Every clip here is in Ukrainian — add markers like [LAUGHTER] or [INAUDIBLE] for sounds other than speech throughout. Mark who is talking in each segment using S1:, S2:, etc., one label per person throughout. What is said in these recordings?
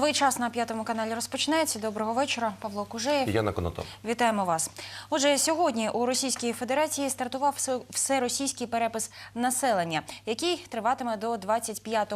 S1: Новий час на п'ятому каналі розпочинається. Доброго вечора, Павло Кужеєв.
S2: Я на конотоп.
S1: Вітаємо вас. Отже, сьогодні у Російській Федерації стартував всеросійський перепис населення, який триватиме до 25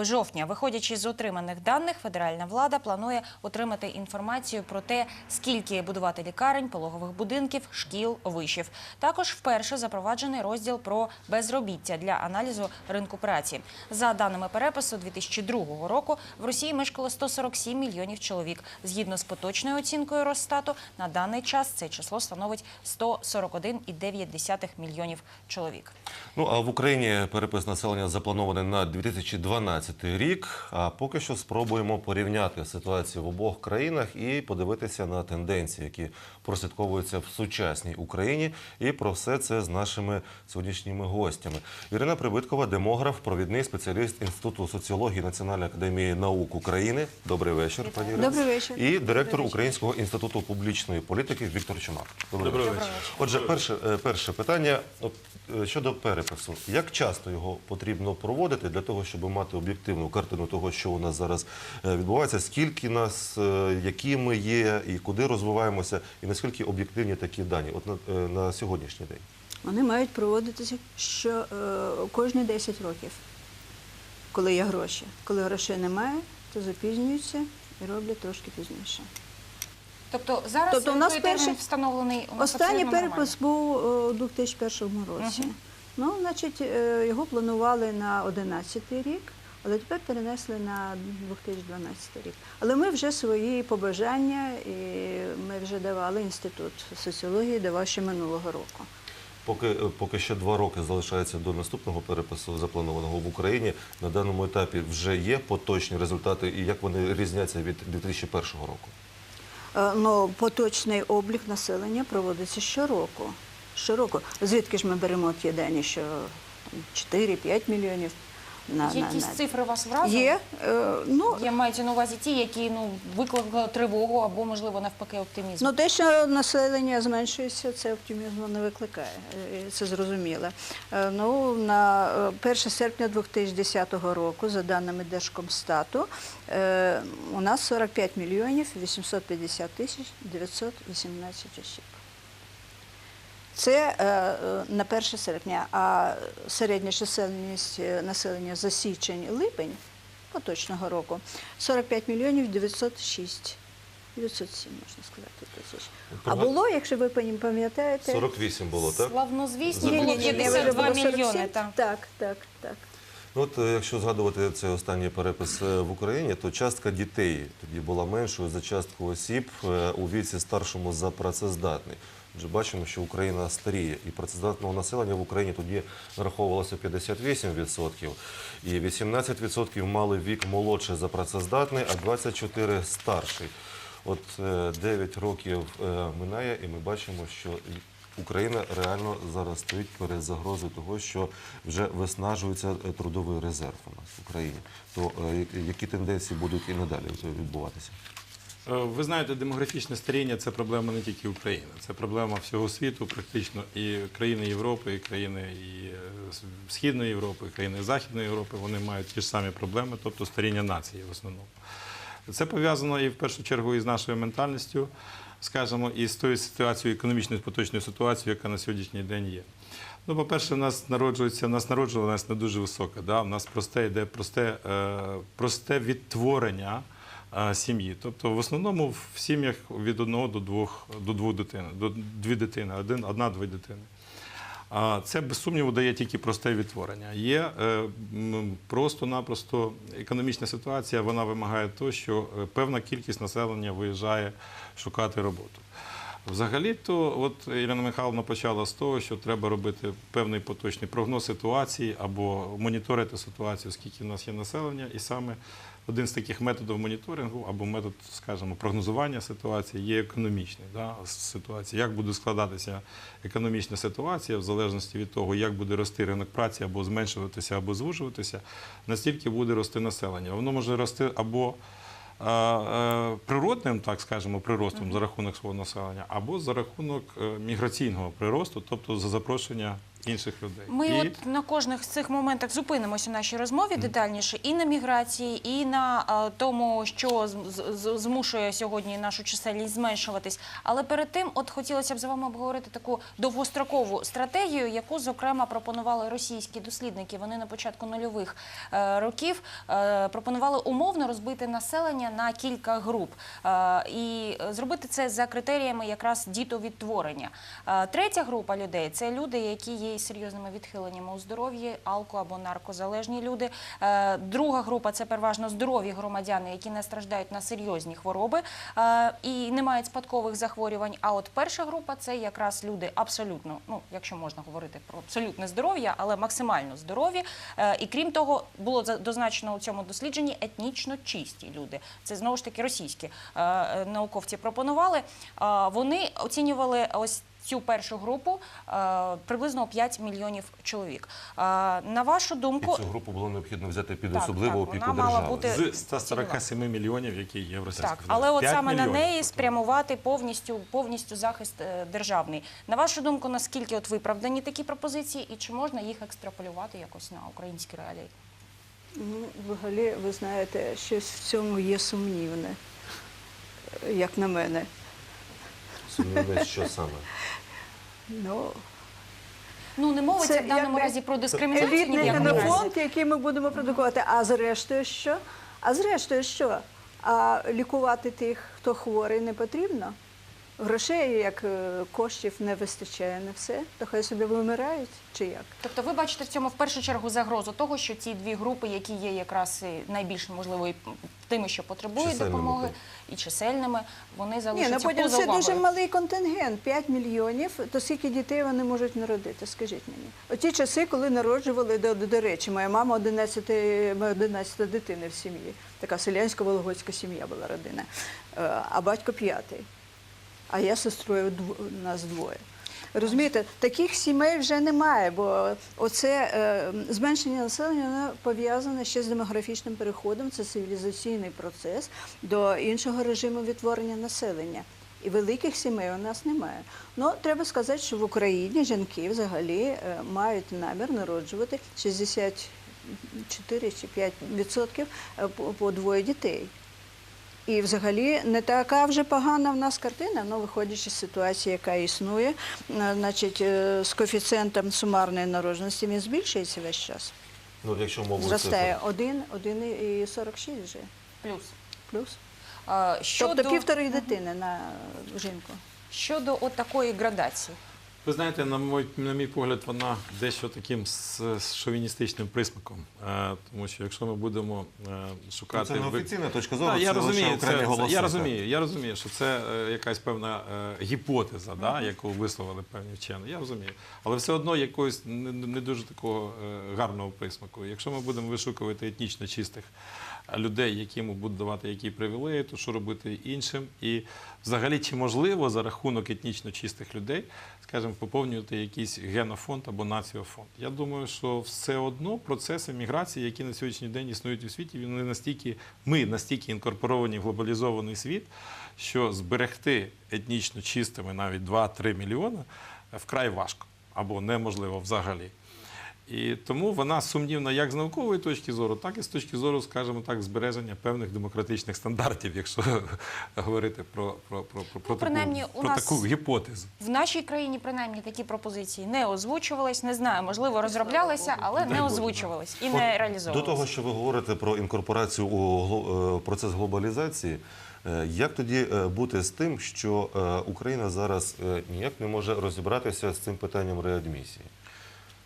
S1: жовтня. Виходячи з отриманих даних, федеральна влада планує отримати інформацію про те, скільки будувати лікарень, пологових будинків, шкіл, вишів. Також вперше запроваджений розділ про безробіття для аналізу ринку праці. За даними перепису 2002 року в Росії мешкало 147 мільйонів чоловік. Згідно з поточною оцінкою Росстату, на даний час це число становить 141,9 мільйонів чоловік.
S2: Ну а в Україні перепис населення запланований на 2012 рік. А поки що спробуємо порівняти ситуацію в обох країнах і подивитися на тенденції, які прослідковуються в сучасній Україні. І про все це з нашими сьогоднішніми гостями. Ірина Прибиткова, демограф, провідний спеціаліст Інституту соціології Національної академії наук України. Добрий вечір, пані Ірино.
S3: Добрий вечір.
S2: І директор
S3: вечір.
S2: Українського інституту публічної політики Віктор Чумак. Добрий вечір. Отже, перше, е, перше питання От, е, щодо перепису. Як часто його потрібно проводити для того, щоб мати об'єктивну картину того, що у нас зараз е, відбувається? Скільки нас, які ми є, і куди розвиваємося, і наскільки об'єктивні такі дані? От на, на сьогоднішній день.
S3: Вони мають проводитися що е, кожні 10 років, коли є гроші. Коли грошей немає, то запізнюються і роблять трошки пізніше.
S1: Тобто зараз
S3: Тобто у нас перший-
S1: встановлений у нас
S3: Останній перепис був е, у 2001 році.
S1: Мгм.
S3: Ну, значить, е, його планували на 11 рік, але тепер перенесли на 2012 рік. Але ми вже свої побажання, і ми вже давали інститут соціології, давав ще минулого року.
S2: Поки, е, поки ще два роки залишається до наступного перепису, запланованого в Україні, на даному етапі вже є поточні результати, і як вони різняться від 2001 року?
S3: Е, Ну, поточний облік населення проводиться щороку. Щороку. Звідки ж ми беремо ті дані, що 4-5 мільйонів на, на,
S1: Якісь
S3: на...
S1: цифри вас вразили?
S3: Є. Е, ну,
S1: Я маю на увазі ті, які ну викликали тривогу або можливо навпаки оптимізм.
S3: ну, те, що населення зменшується, це оптимізму не викликає. Е, Це зрозуміло. Е, Ну, на е, 1 серпня 2010 року, за даними Держкомстату, е, у нас 45 мільйонів 850 тисяч 918 осіб. Це е, е, на 1 серпня, а середня чисельність населення за січень-липень поточного року 45 мільйонів 906. 907, можна сказати, тисяч. А було, якщо ви пам'я- пам'ятаєте,
S2: 48 було, так?
S1: Славнозвісні
S2: Ні,
S1: було
S2: ні, ні, ні,
S1: 52 мільйони. Так.
S3: Так, так, так.
S2: Ну, От е, якщо згадувати цей останній перепис в Україні, то частка дітей тоді була меншою за частку осіб у віці старшому за працездатний. Отже, бачимо, що Україна старіє, і працездатного населення в Україні тоді нараховувалося 58%, і 18% мали вік молодший за працездатний, а 24% старший. От е, 9 років е, минає, і ми бачимо, що Україна реально зараз стоїть перед загрозою того, що вже виснажується е, трудовий резерв у нас в Україні. То е, які тенденції будуть і надалі е, відбуватися?
S4: Е, Ви знаєте, демографічне старіння це проблема не тільки України, це проблема всього світу, практично і країни Європи, і країни і е, Східної Європи, і країни Західної Європи. Вони мають ті ж самі проблеми, тобто старіння нації в основному. Це пов'язано і в першу чергу із нашою ментальністю, скажімо, і з тою ситуацією, економічною поточною ситуацією, яка на сьогоднішній день є. Ну, по-перше, в нас народжується, в нас народжуваність не дуже висока. Да? У нас просте йде просте, е, просте відтворення сім'ї. Тобто, в основному в сім'ях від одного до двох до двох дитин, до дві дитини, один, одна-дві дитини. Це без сумніву дає тільки просте відтворення. Є е, просто-напросто економічна ситуація, вона вимагає того, що е, певна кількість населення виїжджає шукати роботу. Взагалі-то, от Ірина Михайловна почала з того, що треба робити певний поточний прогноз ситуації або моніторити ситуацію, скільки в нас є населення, і саме один з таких методів моніторингу або метод, скажімо, прогнозування ситуації є економічний да, ситуація. Як буде складатися економічна ситуація, в залежності від того, як буде рости ринок праці, або зменшуватися, або звужуватися, настільки буде рости населення. Воно може рости або природним, так скажемо, приростом за рахунок свого населення, або за рахунок е, міграційного приросту, тобто за запрошення інших людей.
S1: Ми
S4: І-
S1: от на кожних з цих моментах зупинимося у нашій розмові детальніше і на міграції, і на е, тому, що з- змушує сьогодні нашу чисельність зменшуватись. Але перед тим, от хотілося б з вами обговорити таку довгострокову стратегію, яку зокрема пропонували російські дослідники. Вони на початку нульових е, років е, пропонували умовно розбити населення на кілька груп е, і зробити це за критеріями якраз дітовідтворення. Е, Третя група людей це люди, які є із серйозними відхиленнями у здоров'ї, алко або наркозалежні люди. Е, Друга група це переважно здорові громадяни, які не страждають на серйозні хвороби е, і не мають спадкових захворювань. А от перша група це якраз люди абсолютно, ну якщо можна говорити про абсолютне здоров'я, але максимально здорові. Е, І крім того, було дозначено у цьому дослідженні етнічно чисті люди. Це знову ж таки російські науковці пропонували. Вони оцінювали ось. Цю першу групу е, приблизно 5 мільйонів чоловік. Е, на вашу
S2: І
S1: думку,
S2: цю групу було необхідно взяти під
S1: Так,
S2: особливу
S1: так,
S2: опіку
S1: вона мала
S2: держави.
S1: бути-
S4: з 147 мільйонів, які є в Російській
S1: так,
S4: Федерації.
S1: але от саме на неї
S4: Тобто,
S1: спрямувати повністю, повністю захист е, державний. На вашу думку, наскільки от виправдані такі пропозиції, і чи можна їх екстраполювати якось на українські реалії?
S3: Ну, взагалі, ви знаєте, щось в цьому є сумнівне, як на мене.
S2: Сумнівне, що саме.
S3: Ну,
S1: Ну не мовиться
S3: Це
S1: в даному
S3: якби
S1: разі про дискримінацію. ні в
S3: елітний
S1: якому разі.
S3: генофонд, який ми будемо продукувати. А зрештою що? А зрештою що? А лікувати тих, хто хворий, не потрібно? Грошей, як е, коштів, не вистачає на все, то хай собі вимирають чи як?
S1: Тобто ви бачите в цьому в першу чергу загрозу того, що ці дві групи, які є якраз найбільш можливо і тими, що потребують
S2: Чисельними,
S1: допомоги, і чисельними, вони
S3: Ні,
S1: залишаться
S3: ну потім
S1: поза
S3: це
S1: увагою.
S3: дуже малий контингент, 5 мільйонів. То скільки дітей вони можуть народити? Скажіть мені. Оті часи, коли народжували, до, до, до речі, моя мама 11, ми 11 дитини в сім'ї. Така селянсько-вологодська сім'я була родина. Е, А батько п'ятий. А я сестрою нас двоє. Розумієте, таких сімей вже немає, бо оце е, зменшення населення пов'язане ще з демографічним переходом. Це цивілізаційний процес до іншого режиму відтворення населення. І великих сімей у нас немає. Ну, треба сказати, що в Україні жінки взагалі е, мають намір народжувати 64 чи 5 відсотків е, по, по двоє дітей. І взагалі не така вже погана в нас картина, ну, виходячи з ситуації, яка існує, е, значить, е, з коефіцієнтом сумарної народженості він збільшується весь час.
S2: Ну, якщо мову
S3: Зростає 1, 1,46 вже
S1: Плюс.
S3: плюс.
S1: А, щодо,
S3: Тобто півтори дитини на жінку.
S1: щодо от такої градації.
S4: Ви знаєте, на мій, на мій погляд, вона дещо таким з, шовіністичним присмаком. Е, тому що якщо ми будемо е, шукати
S2: Це не офіційна точка зору,
S4: я
S2: це лише
S4: розумію,
S2: окремі
S4: це,
S2: голоси.
S4: я розумію, я розумію, що це е, якась певна е, гіпотеза, да, яку висловили певні вчені. Я розумію. Але все одно якогось не, не дуже такого е, гарного присмаку. Якщо ми будемо вишукувати етнічно чистих людей, які ми будуть давати які привілеї, то що робити іншим? І взагалі, чи можливо за рахунок етнічно чистих людей, скажімо, поповнювати якийсь генофонд або націофонд? Я думаю, що все одно процеси міграції, які на сьогоднішній день існують у світі, вони настільки, ми настільки інкорпоровані в глобалізований світ, що зберегти етнічно чистими навіть 2-3 мільйони вкрай важко або неможливо взагалі. І тому вона сумнівна як з наукової точки зору, так і з точки зору, скажімо так, збереження певних демократичних стандартів, якщо [LAUGHS] говорити про, про, про, про, про,
S1: принаймні,
S4: таку,
S1: у
S4: про
S1: нас-
S4: таку гіпотезу.
S1: В нашій країні принаймні такі пропозиції не озвучувались. Не знаю, можливо, розроблялися, але не озвучувались і не
S2: От
S1: реалізовувались.
S2: До того, що ви говорите про інкорпорацію у е, процес глобалізації, е, як тоді е, бути з тим, що Україна зараз ніяк не може розібратися з цим питанням реадмісії?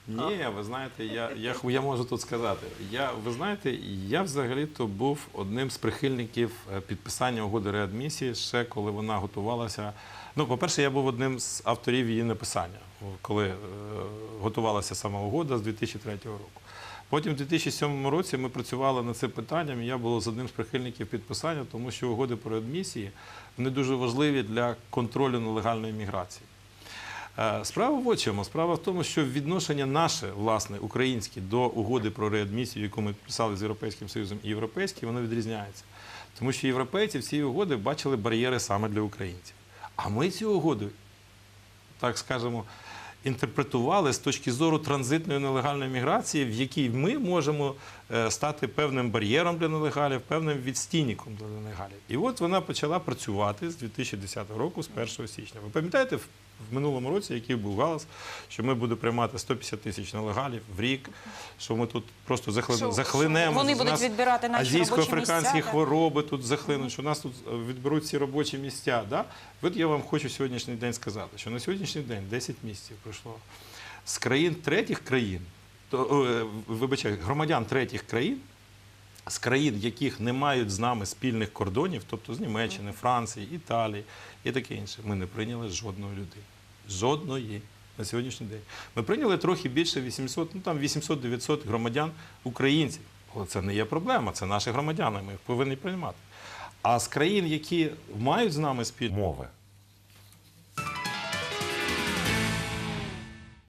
S4: Ні, ви знаєте, я, я, я можу тут сказати. Я, ви знаєте, я взагалі-то був одним з прихильників е, підписання угоди реадмісії ще коли вона готувалася. Ну, по-перше, я був одним з авторів її написання, коли е, готувалася сама угода з 2003 року. Потім в 2007 році ми працювали над цим питанням, і я був з одним з прихильників підписання, тому що угоди про реадмісії вони дуже важливі для контролю нелегальної міграції. Е, Справа в чому? Справа в тому, що відношення наше, власне, українське до угоди про реадмісію, яку ми підписали з Європейським Союзом, і європейське, воно відрізняється. Тому що європейці в цій угоди бачили бар'єри саме для українців. А ми цю угоду, так скажемо, інтерпретували з точки зору транзитної нелегальної міграції, в якій ми можемо е, стати певним бар'єром для нелегалів, певним відстійником для нелегалів. І от вона почала працювати з 2010 року, з 1 січня. Ви пам'ятаєте, в минулому році, який був галас, що ми будемо приймати 150 тисяч нелегалів в рік, що ми тут просто.
S1: Що-
S4: захлинемо.
S1: вони будуть
S4: нас
S1: відбирати наші робочі
S4: азійсько-африканські
S1: місця,
S4: хвороби тут захлинуть, що нас тут е, відберуть ці робочі місця. Да? От я вам хочу сьогоднішній день сказати, що на сьогоднішній день 10 місяців пройшло з країн третіх країн, то, е, вибачаю, громадян третіх країн, з країн, яких не мають з нами спільних кордонів, тобто з Німеччини, Франції, Італії і таке інше, ми не прийняли жодної людини. Жодної на сьогоднішній день. Ми прийняли трохи більше 800, ну там 800-900 громадян українців. Але це не є проблема, це наші громадяни, ми їх повинні приймати. А з країн, які мають з нами спільні
S2: Мови.